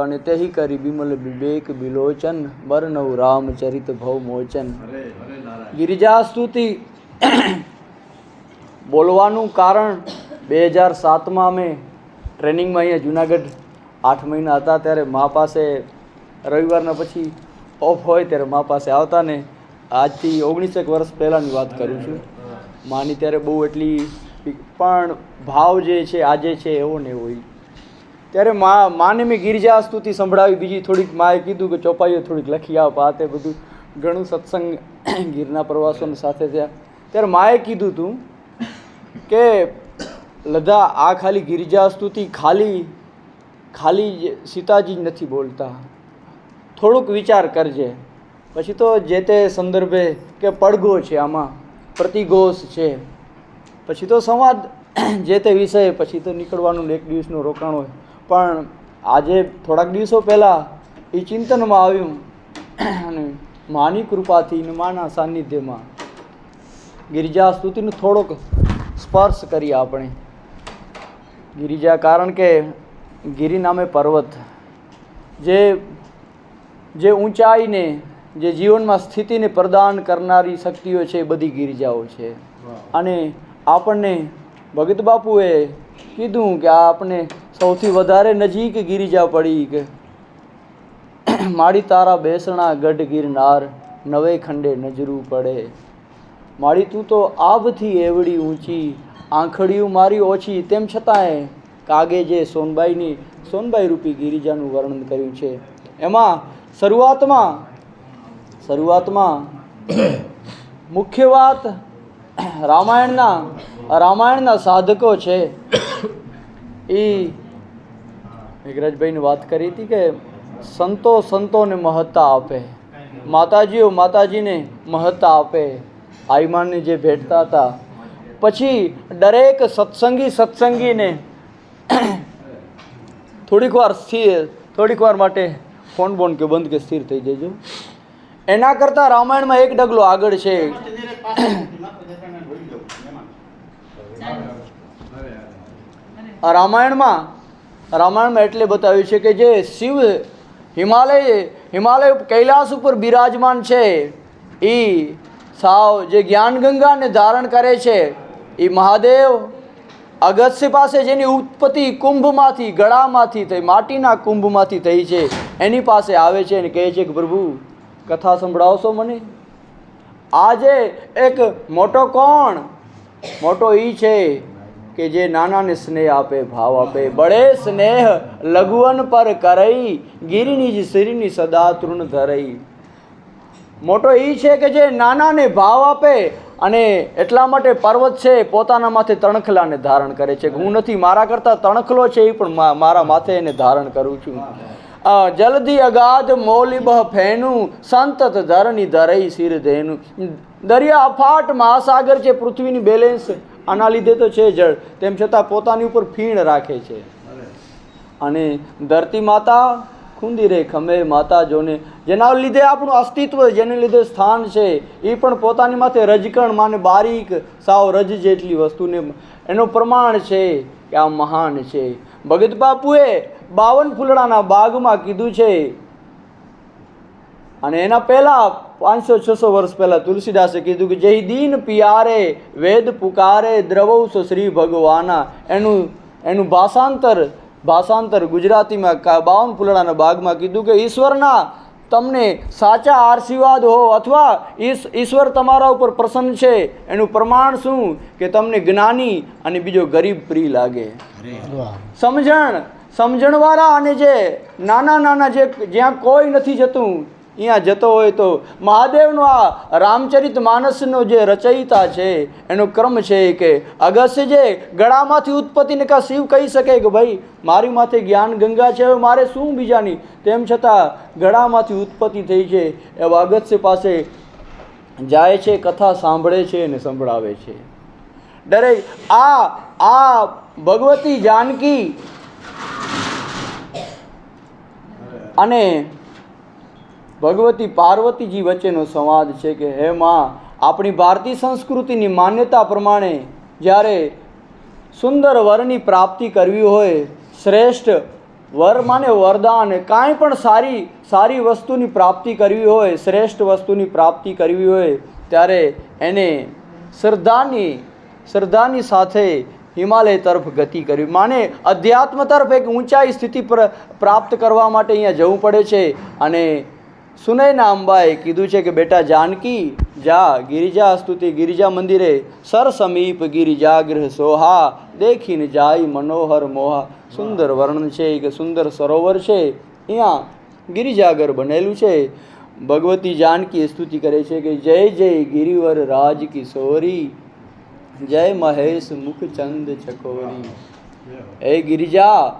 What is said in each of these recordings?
અને તેહી કરી બિમલ વિવેક બિલોચન બરનવ રામચરિત ભવ મોચન. ગિરિજા સ્તુતિ બોલવાનું કારણ બે હજાર સાતમાં અમે ટ્રેનિંગમાં અહીંયા જુનાગઢ આઠ મહિના હતા ત્યારે મા પાસે રવિવારના પછી ઓફ હોય ત્યારે મા પાસે આવતા ને આજથી ઓગણીસેક વર્ષ પહેલાંની વાત કરું છું. માની ત્યારે બહુ એટલી પણ ભાવ જે છે આજે છે એવો ને એવો. ત્યારે મા માને મેં ગિરિજા સ્તુતિ સંભળાવી, બીજી થોડીક માએ કીધું કે ચોપાઈઓ થોડીક લખી આપ, આ બધું ઘણું સત્સંગ ગીરના પ્રવાસોની સાથે થયા. ત્યારે માએ કીધું તું કે લધા, આ ખાલી ગિરિજા સ્તુતિ ખાલી ખાલી સીતાજી જ નથી બોલતા. થોડુંક વિચાર કરજે. પછી તો જે તે સંદર્ભે કે પડઘો છે આમાં, પ્રતિઘોષ છે. પછી તો સંવાદ જે તે વિષય, પછી તો નીકળવાનું એક દિવસનું રોકાણ હોય. પણ આજે થોડાક દિવસો પહેલાં એ ચિંતનમાં આવ્યું અને માની કૃપાથી ને માના સાનિધ્યમાં ગિરિજા સ્તુતિનો થોડોક સ્પર્શ કરીએ આપણે. ગિરિજા કારણ કે ગિરિ નામે પર્વત જે જે ઊંચાઈને જે જીવનમાં સ્થિતિને પ્રદાન કરનારી શક્તિઓ છે એ બધી ગિરિજાઓ છે. અને આપણને ભગત બાપુએ કીધું કે આ આપણે સૌથી વધારે નજીક ગિરિજા પડી કે માડી તારા બેસણા ગઢ ગિરનાર, નવે ખંડે નજરું પડે. માડી, તું તો આબથી એવડી ઊંચી, આંખડીયું મારી ઓછી, તેમ છતાંય કાગે જે સોનબાઈની, સોનબાઈ રૂપી ગિરિજાનું વર્ણન કર્યું છે. એમાં શરૂઆતમાં શરૂઆતમાં મુખ્ય વાત રામાયણના રામાયણના સાધકો છે. એ મેઘરાજભાઈને વાત કરી હતી કે સંતો સંતોને મહત્તા આપે. માતાજીઓ માતાજીને મહત્તા આપે. આઈમાનને જે ભેટતા હતા. પછી દરેક સત્સંગી સત્સંગીને થોડીક વાર સ્થિર, થોડીક વાર માટે ફોન બોન કે બંધ કે સ્થિર થઈ જજો. એના કરતાં રામાયણમાં એક ડગલો આગળ છે. રામાયણમાં રામાયણમાં એટલે બતાવ્યું છે કે જે શિવ હિમાલય હિમાલય કૈલાસ ઉપર બિરાજમાન છે એ સાવ જે જ્ઞાન ગંગાને ધારણ કરે છે એ મહાદેવ અગસ્ય પાસે જેની ઉત્પત્તિ કુંભમાંથી, ગળામાંથી થઈ, માટીના કુંભમાંથી થઈ છે, એની પાસે આવે છે અને કહે છે કે, પ્રભુ, કથા સંભળાવશો મને? આજે એક મોટો કોણ, મોટો ઈ છે કે જે નાનાને સ્નેહ આપે, ભાવ આપે, બળે સ્નેહ લઘુવન પર કરઈ, ગિરિની જ શ્રીની સદા તૃણ ધરઈ. મોટો એ છે કે જે નાનાને ભાવ આપે અને એટલા માટે પર્વત છે, પોતાના માથે તણખલાને ધારણ કરે છે. હું નથી, મારા કરતાં તણખલો છે એ પણ મારા માથે એને ધારણ કરું છું. જલ્દી અગાધ મૌલિબહ ફેનું સંતત ધરની ધરઈ શિર ધેનું દરિયા અફાટ મહાસાગર છે, પૃથ્વીની બેલેન્સ આના લીધે તો છે જળ તેમ છતાં પોતાની ઉપર ફીણ રાખે છે. અને ધરતી માતા ખુંદી રે ખમે માતા જોને જેના લીધે આપણું અસ્તિત્વ જેને લીધે સ્થાન છે એ પણ પોતાની માથે રજકણ માને બારીક સાવ રજ જેટલી વસ્તુને એનું પ્રમાણ છે કે આ મહાન છે. ભગત બાપુએ બાવન ફૂલડાના બાગમાં કીધું છે. અને એના પહેલાં પાંચસો છસો વર્ષ પહેલાં તુલસીદાસે કીધું કે જય દીન પિયારે, વેદ પુકારે, દ્રવૌસ શ્રી ભગવાના. એનું એનું ભાષાંતર ભાષાંતર ગુજરાતીમાં બાવન ફૂલડાના બાગમાં કીધું કે ઈશ્વરના તમને સાચા આશીર્વાદ હો અથવા ઈશ્વર તમારા ઉપર પ્રસન્ન છે. એનું પ્રમાણ શું? કે તમને જ્ઞાની અને બીજો ગરીબ પ્રિય લાગે. સમજણ, સમજણવાળા અને જે નાના નાના જે, જ્યાં કોઈ નથી જતું અહીંયા જતો હોય તો મહાદેવનો આ રામચરિત માનસનો જે રચયિતા છે, એનો ક્રમ છે કે અગસ્ય જે ગળામાંથી ઉત્પત્તિને કાં શિવ કહી શકે કે ભાઈ, મારી માથે જ્ઞાન ગંગા છે, હવે મારે શું બીજાની? તેમ છતાં ગળામાંથી ઉત્પત્તિ થઈ છે, એવા અગસ્ય પાસે જાય છે, કથા સાંભળે છે અને સંભળાવે છે. દરેક આ આ ભગવતી જાનકી અને ભગવતી પાર્વતીજી વચ્ચેનો સંવાદ છે કે, હે માં, આપણી ભારતીય સંસ્કૃતિની માન્યતા પ્રમાણે જ્યારે સુંદર વરની પ્રાપ્તિ કરવી હોય, શ્રેષ્ઠ વર માને વરદાન કાંઈ પણ સારી સારી વસ્તુની પ્રાપ્તિ કરવી હોય, શ્રેષ્ઠ વસ્તુની પ્રાપ્તિ કરવી હોય, ત્યારે એને શ્રદ્ધાની શ્રદ્ધાની સાથે હિમાલય તરફ ગતિ કરવી. માને અધ્યાત્મ તરફ એક ઊંચાઈ સ્થિતિ પર, પ્રાપ્ત કરવા માટે અહીંયા જવું પડે છે અને સુનયના અંબાએ કીધું છે કે બેટા જાનકી જા ગિરિજા સ્તુતિ ગિરિજા મંદિરે સર સમીપ ગિરિજાગ્રહ સોહા દેખીને જાય મનોહર મોહા. સુંદર વર્ણન છે કે સુંદર સરોવર છે. અહીંયા ગિરિજાગર બનેલું છે. ભગવતી જાનકી સ્તુતિ કરે છે કે જય જય ગિરિવર રાજ કિશોરી જય મહેશ મુખચંદ ચકોરી. એ ગિરિજા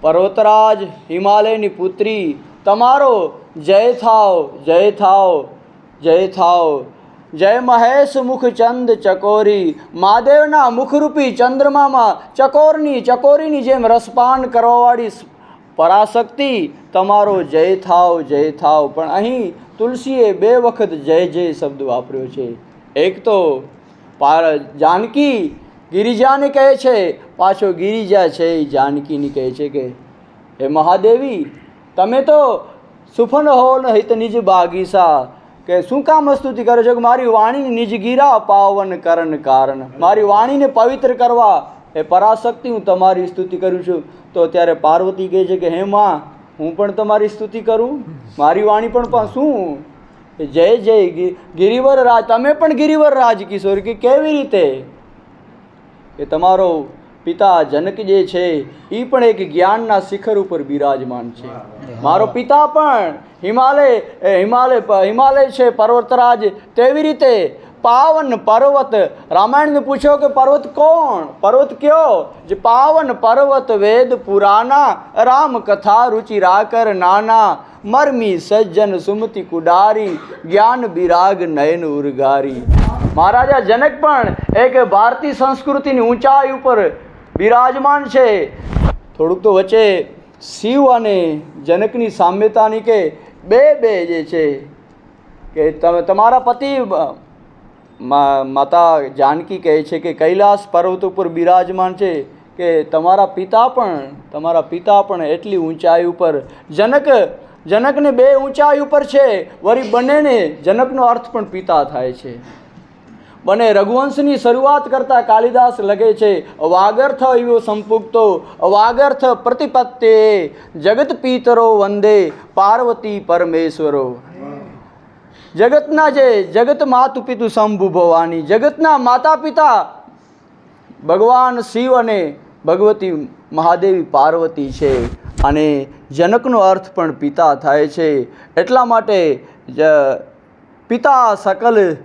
પર્વતરાજ હિમાલયની પુત્રી તમારો જય થાવ જય થાવ જય થાવ. જય મહેશ મુખચંદ ચકોરી, મહાદેવના મુખરૂપી ચંદ્રમામાં ચકોરની ચકોરીની જેમ રસપાન કરવાવાળી પરાશક્તિ, તમારો જય થાવ જય થાવ. પણ અહીં તુલસીએ બે વખત જય જય શબ્દ વાપર્યો છે. એક તો પાર, જાનકી ગિરિજાને કહે છે, પાછો ગિરિજા છે એ જાનકીની કહે છે કે, હે મહાદેવી તમે તો સુફન હો ન હિત નિજ બાગીસા. કે શું કામ સ્તુતિ કરે છો? કે મારી વાણી નિજ ગીરા પાવન કરણ કારણ. મારી વાણીને પવિત્ર કરવા એ પરાશક્તિ હું તમારી સ્તુતિ કરું છું. તો ત્યારે પાર્વતી કહે છે કે, હે માં, હું પણ તમારી સ્તુતિ કરું? મારી વાણી પણ શું? જય જય ગિરિવર રાજ, તમે પણ ગિરિવર રાજ કિશોર, કે કેવી રીતે? કે તમારો પિતા જનક જે છે એ પણ એક જ્ઞાનના શિખર ઉપર બિરાજમાન છે. મારો પિતા પણ હિમાલય હિમાલય હિમાલય છે પર્વતરાજ. તેવી રીતે પાવન પર્વત રામાયણને પૂછ્યો કે પર્વત કોણ? પર્વત કયો? જે પાવન પર્વત વેદ પુરાના રામ કથા રુચિ રાકર નાના મરમી સજ્જન સુમતિ કુડારી જ્ઞાન બિરાગ નયન ઉર્ગારી મહારાજા જનક પણ એક ભારતીય સંસ્કૃતિની ઊંચાઈ ઉપર બિરાજમાન છે. થોડુંક તો વચ્ચે શિવ અને જનકની સામ્યતાની કે બે બે જે છે કે તમે તમારા પતિ માતા જાનકી કહે છે કે કૈલાસ પર્વત ઉપર બિરાજમાન છે કે તમારા પિતા પણ, તમારા પિતા પણ એટલી ઊંચાઈ ઉપર જનક, જનકને બે ઊંચાઈ ઉપર છે. વળી બંનેને જનકનો અર્થ પણ પિતા થાય છે. બને રઘુવંશની શરૂઆત કરતા કાલિદાસ લગે છે, વાગર્થ એવો સંપુક્તો, વાગર્થ પ્રતિપત્તે, જગત પિતરો વંદે, પાર્વતી પરમેશ્વરો. જગતના જે જગત માતુ પિતુ શંભુ ભવાની, જગતના માતા પિતા ભગવાન શિવ અને ભગવતી મહાદેવી પાર્વતી છે. અને જનકનો અર્થ પણ પિતા થાય છે. એટલા માટે પિતા સકલ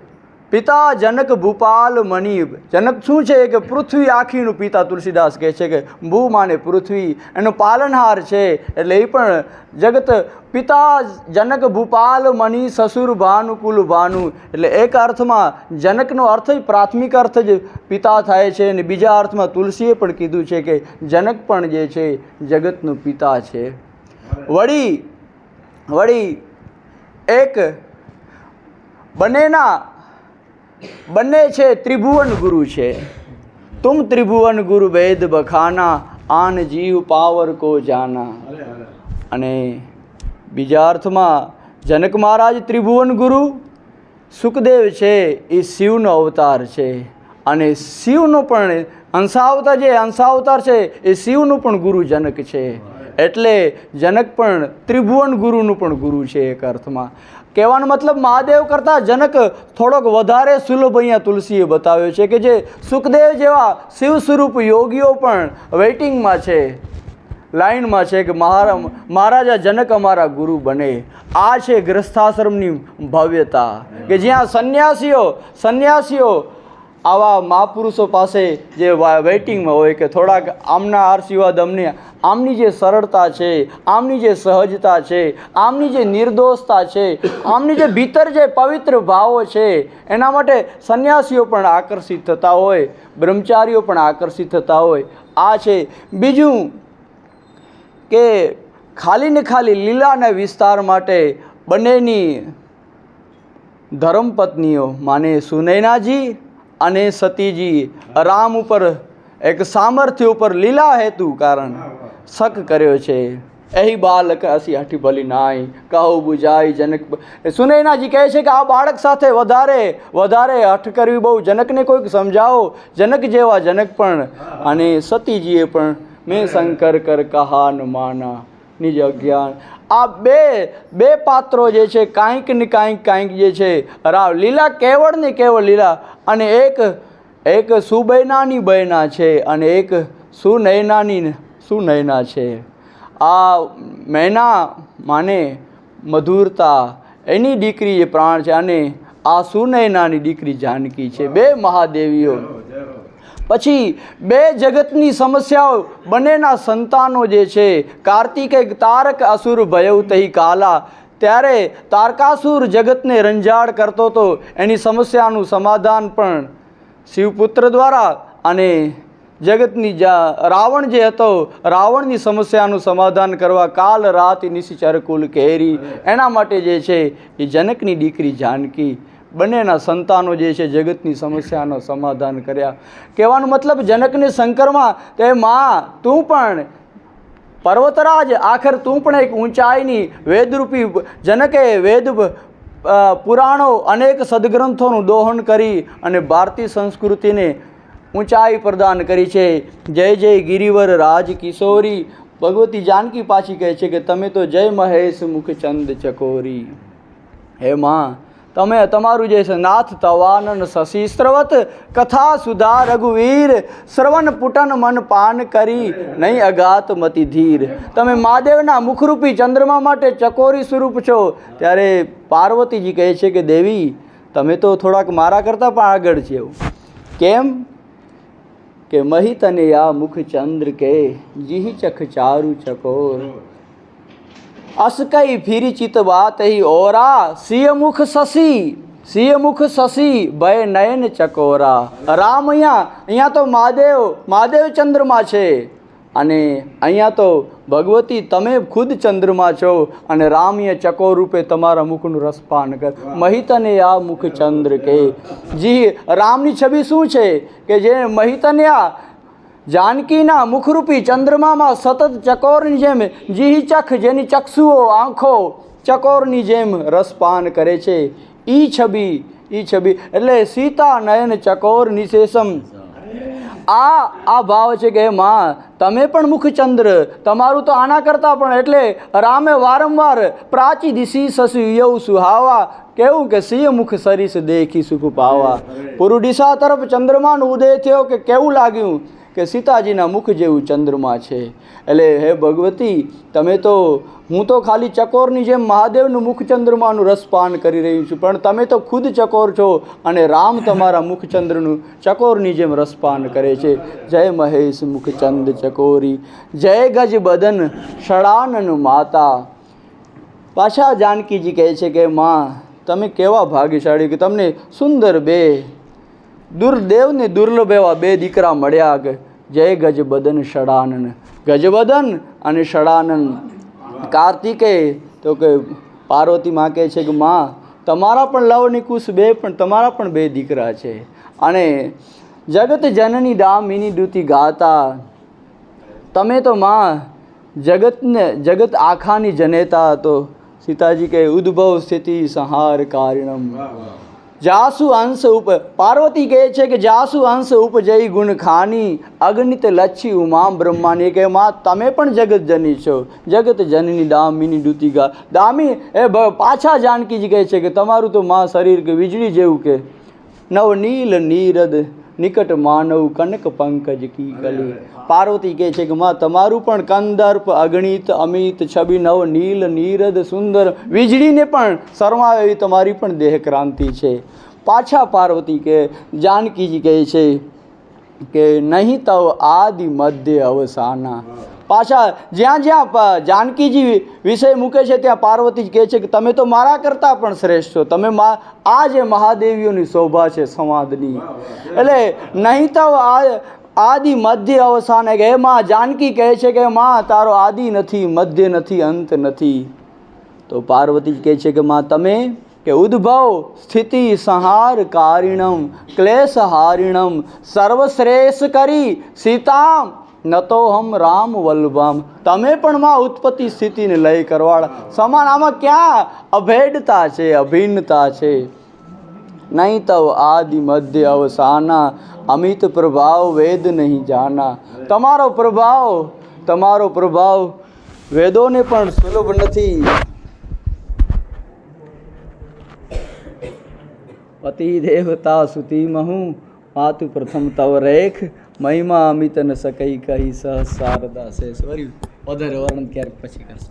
પિતા જનક ભૂપાલ મણિ જનક શું છે કે પૃથ્વી આખીનું પિતા તુલસીદાસ કહે છે કે ભૂ માને પૃથ્વી, એનો પાલનહાર છે. એટલે એ પણ જગત પિતા જનક ભૂપાલ મણિ સસુર ભાનુ કુલ ભાનુ. એટલે એક અર્થમાં જનકનો અર્થ જ પ્રાથમિક અર્થ જ પિતા થાય છે અને બીજા અર્થમાં તુલસીએ પણ કીધું છે કે જનક પણ જે છે જગતનું પિતા છે. વળી વળી, એક બંનેના બંને છે ત્રિભુવન ગુરુ છે. તુમ ત્રિભુવન ગુરુ વેદ બખાના આન જીવ પાવર કો જાના. અને બીજા અર્થમાં જનક મહારાજ ત્રિભુવન ગુરુ સુખદેવ છે એ શિવનો અવતાર છે. અને શિવનો પણ અંશાવતાર જે અંશાવતાર છે એ શિવનું પણ ગુરુ જનક છે. એટલે જનક પણ ત્રિભુવન ગુરુનું પણ ગુરુ છે એક અર્થમાં. કહેવાનો મતલબ મહાદેવ કરતાં જનક થોડોક વધારે સુલભ અહીંયા તુલસીએ બતાવ્યો છે કે જે સુખદેવ જેવા શિવ સ્વરૂપ યોગીઓ પણ વેઇટિંગમાં છે લાઈનમાં છે કે મહારા, મહારાજા જનક અમારા ગુરુ બને. આ છે ગ્રસ્થાશ્રમની ભવ્યતા. કે જ્યાં સંન્યાસીઓ સંન્યાસીઓ આવા મહાપુરુષો પાસે જે વેઇટિંગમાં હોય કે થોડાક આમના આશીર્વાદ અમને, આમની જે સરળતા છે, આમની જે સહજતા છે, આમની જે નિર્દોષતા છે, આમની જે ભીતર જે પવિત્ર ભાવો છે, એના માટે સંન્યાસીઓ પણ આકર્ષિત થતા હોય, બ્રહ્મચારીઓ પણ આકર્ષિત થતા હોય. આ છે. બીજું કે ખાલી ને ખાલી લીલાના વિસ્તાર માટે બંનેની ધર્મપત્નીઓ માને સુનૈનાજી અને સતીજી રામ ઉપર એક સામર્થ્ય ઉપર લીલા હેતુ કારણ શક કર્યો છે. એહી બાલક હસી હઠી ભલી નાય કહો બુજાઈ જનક સુનૈનાજી કહે છે કે આ બાળક સાથે વધારે વધારે હઠ કરવી બહુ જનકને કોઈક સમજાવો જનક જેવા જનક પણ. અને સતીજીએ પણ મેં શંકર કર કહાન માના નિજ અજ્ઞાન. આ બે બે પાત્રો જે છે, કાંઈક ને કાંઈક કાંઈક જે છે, રાવ, લીલા કેવળ ને કેવળ લીલા અને એક એક સુબૈનાની બૈના છે અને એક સુનયનાની સુનૈના છે. આ મૈના માને મધુરતા, એની દીકરી જે પ્રાણ છે અને આ સુનયનાની દીકરી જાનકી છે. બે મહાદેવીઓ પછી બે જગતની સમસ્યાઓ બંનેના સંતાનો જે છે કાર્તિકે તારક, અસુર ભયવ તહી કાલા, ત્યારે તારકાસુર જગતને રંજાડ કરતો હતો એની સમસ્યાનું સમાધાન પણ શિવપુત્ર દ્વારા અને જગતની જા, રાવણ જે હતો, રાવણની સમસ્યાનું સમાધાન કરવા કાલ રાત નિશિચર કુલ કેરી. એના માટે જે છે, એ જનકની દીકરી જાનકી બંનેના સંતાનો જે છે જગતની સમસ્યાનો સમાધાન કર્યા. કહેવાનો મતલબ જનકને શંકરમાં તે માં, તું પણ પર્વતરાજ, આખર તું પણ એક ઊંચાઈની વેદરૂપી જનકે વેદ પુરાણો અનેક સદગ્રંથોનું દોહન કરી અને ભારતીય સંસ્કૃતિને ઊંચાઈ પ્રદાન કરી છે. જય જય ગિરિવર રાજ કિશોરી. ભગવતી જાનકી પાછી કહે છે કે તમે તો જય મહેશ મુખચંદ ચકોરી. હે માં તમે તમારું જે છે નાથ તવાનન શશિસ્ત્રવત કથા સુધા રઘુવીર, શ્રવણ પુટન મન પાન કરી, નહીં અગાત મતિ ધીર. તમે મહાદેવના મુખરૂપી ચંદ્રમા માટે ચકોરી સ્વરૂપ છો. ત્યારે પાર્વતીજી કહે છે કે, દેવી, તમે તો થોડાક મારા કરતાં પણ આગળ છો. કેમ? કે મહી તને આ મુખ ચંદ્ર કે, જીહ ચખ ચારુ ચકોર. અસ ફિરી ફીરી ચિત વાત હી ઓરા સિયમુખ શશી સિય મુખ શશી ભય નયન ચકોરા. રામ અહીંયા અહીંયા તો મહાદેવ મહાદેવ ચંદ્રમાં છે. અને અહીંયા તો ભગવતી તમે ખુદ ચંદ્રમાં છો. અને રામીએ ચકો રૂપે તમારા મુખનું રસપાન કર. મહિતને આ મુખ ચંદ્ર કે. જી, રામની છબી શું છે? કે જે મહિતને આ જાનકીના મુખરૂપી ચંદ્રમામાં સતત ચકોરની જેમ જીહી ચખ જેની ચક્ષુઓ આંખો ચકોરની જેમ રસપાન કરે છે. ઈ છબી ઈ છબી એટલે સીતા નયન ચકોર નિશેષમ. આ આ ભાવ છે કે માં, તમે પણ મુખચંદ્ર, તમારું તો આના કરતાં પણ એટલે રામે વારંવાર પ્રાચી દિશી સસુ યવ સુહાવા, કેવું કે સિંહ મુખ સરીસ દેખી સુખ પાવા. પૂર્વ તરફ ચંદ્રમાનો ઉદય થયો કે કેવું લાગ્યું? કે સીતાજીના મુખ જેવું ચંદ્રમા છે. એટલે હે ભગવતી, તમે તો, હું તો ખાલી ચકોરની જેમ મહાદેવનું મુખ ચંદ્રમાનું રસપાન કરી રહી છું, પણ તમે તો ખુદ ચકોર છો અને રામ તમારા મુખચંદ્રનું ચકોરની જેમ રસપાન કરે છે. જય મહેશ મુખચંદ ચકોરી, જય ગજ બદન ષડાનન માતા. પાછા જાનકીજી કહે છે કે, માં, તમે કેવા ભાગ્યશાળી કે તમને સુંદર બે, દુર્દેવને દુર્લભ એવા બે દીકરા મળ્યા કે જય ગજબદન ષડાનન ગજબદન અને ષડાનન કાર્તિકે તો કે પાર્વતી માં કહે છે કે, માં, તમારા પણ લવ નિકુશ બે, પણ તમારા પણ બે દીકરા છે. અને જગત જનની દામિની દૂતી ગાતા, તમે તો માં, જગતને, જગત આખાની જનેતા તો. સીતાજી કહે, ઉદ્ભવ સ્થિતિ સંહાર કારિણમ. જાસુ અંશ ઉપ પાર્વતી કહે છે કે જાસુ અંશ ઉપજઈ ગુણ ખાની, અગણિત લચ્છી ઉમા બ્રહ્માની કે માં, તમે પણ જગત જની છો. જગત જનની દામિની દૂતિકા દામી એ પાછા જાનકીજી કહે છે કે તમારું તો માં શરીર કે વીજળી જેવું કે. નવ નીલ નીરદ નિકટ માનવ કનક પંકજ કી કલી પાર્વતી કહે છે કે માં તમારું પણ કંદર્પ અગણિત અમિત છબી નવ નીલ નીરદ સુંદર વીજળીને પણ શરમાવે એવી તમારી પણ દેહ ક્રાંતિ છે. પાછા પાર્વતી કે જાનકીજી કહે છે કે નહીં તવ આદિ મધ્ય અવસાના. પાછા જ્યાં જ્યાં જાનકીજી વિષય મૂકે છે, ત્યાં પાર્વતી કહે છે કે તમે તો મારા કરતાં પણ શ્રેષ્ઠ છો. તમે મા, આ જે મહાદેવીઓની શોભા છે સંવાદની. એટલે નહીં તો આ, આદિ મધ્ય અવસાન કે માં, જાનકી કહે છે કે માં, તારો આદિ નથી, મધ્ય નથી, અંત નથી. તો પાર્વતી કહે છે કે માં, તમે કે ઉદ્ભવ સ્થિતિ સંહાર કારિણમ, ક્લેશ હારિણમ, સર્વશ્રેષ્ઠ કરી સીતામ ન તો હમ રામ વલ્લભમ. તમે પણ માં ઉત્પત્તિ સ્થિતિને લય કરવાળ. સમાન આમાં ક્યાં? અભેડતા છે, અભિન્નતા છે. નહીં તવ આદિ મધ્ય અવસાના. અમિત પ્રભાવ વેદ નહીં જાના. તમારો પ્રભાવ તમારો પ્રભાવ વેદોને પણ સુલભ નથી. પતિ દેવતા સુતિમહું માતુ પ્રથમ તવ રેખ. મહિમા અમિત અને સકઈ કહી સહ શારદા શેષ વર્યું પધર વર્ણન ક્યારેક પછી કરશે.